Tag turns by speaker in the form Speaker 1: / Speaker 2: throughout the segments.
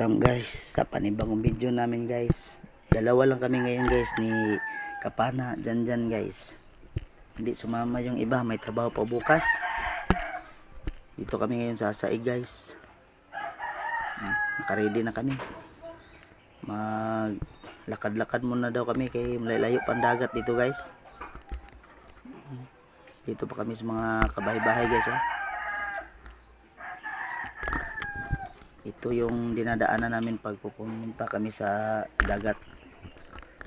Speaker 1: Welcome guys sa panibagong video namin guys. Dalawa lang kami ngayon guys ni Kapana dyan dyan guys. Hindi sumama yung iba, may trabaho pa bukas. Dito kami ngayon sa Saig guys. Hmm, Nakaready na kami. Mag lakad-lakad muna daw kami kay malayo pandagat dito guys. Hmm, Dito pa kami sa mga kabahay-bahay guys oh. Ito yung dinadaanan namin pag pupunta kami sa dagat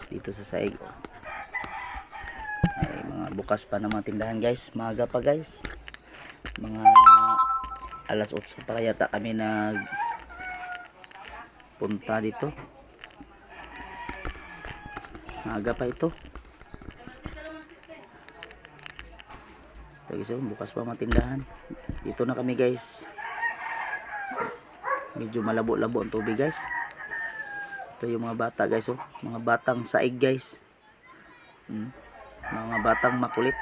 Speaker 1: dito sa Saig. Ay mga bukas pa ng mga tindahan guys. Maaga pa guys. Mga alas 8 pa yata kami nag punta dito. Maaga pa ito. Ito guys oh, bukas pa mga tindahan. Dito na kami guys medyo malabo-labo ang tubig guys. Ito yung mga bata guys oh. Mga batang saig guys. Hmm. mga batang makulit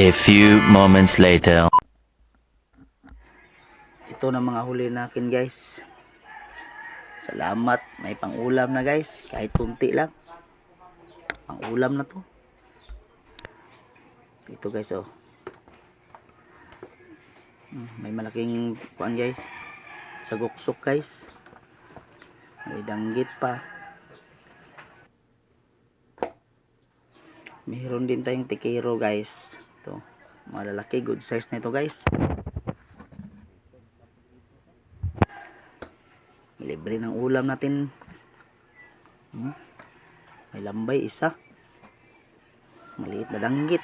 Speaker 2: A few moments later.
Speaker 1: Ito na mga huli natin guys. Salamat. May pang-ulam na guys. Kahit kunti lang. Pang-ulam na to. Ito guys oh. Hmm, May malaking kuan guys. Saguksok guys. May danggit pa. Mayroon din tayong tikiro guys. Ito. Malalaki. Good size na ito guys. Libre ng ulam natin. Hmm? May lambay isa. Maliit na danggit.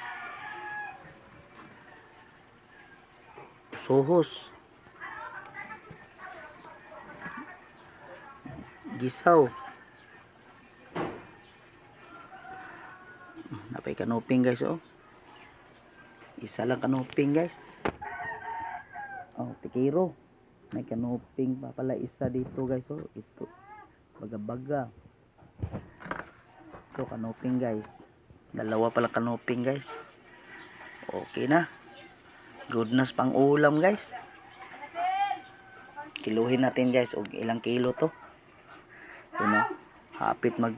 Speaker 1: Sohos. Gisaw. Napay kanuping guys oh. Isa lang kanuping guys. Oh, tikiro. May kanuping pa pala isa dito guys oh. Ito. Baga-baga. Ito kanuping guys. Dalawa pala kanuping guys. Okay na. Goodness pang ulam guys. Kiluhin natin guys. Og ilang kilo to. Ito na. Hapit mag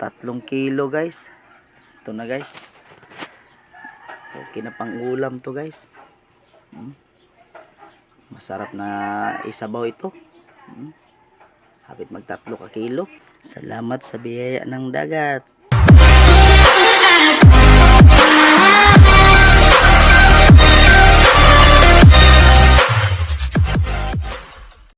Speaker 1: tatlong kilo guys. Ito na guys. Okay na pang ulam to guys. Hmm. Masarap na isabaw ito. Hmm. Hapit magtatlo ka kilo. Salamat sa biyaya ng dagat.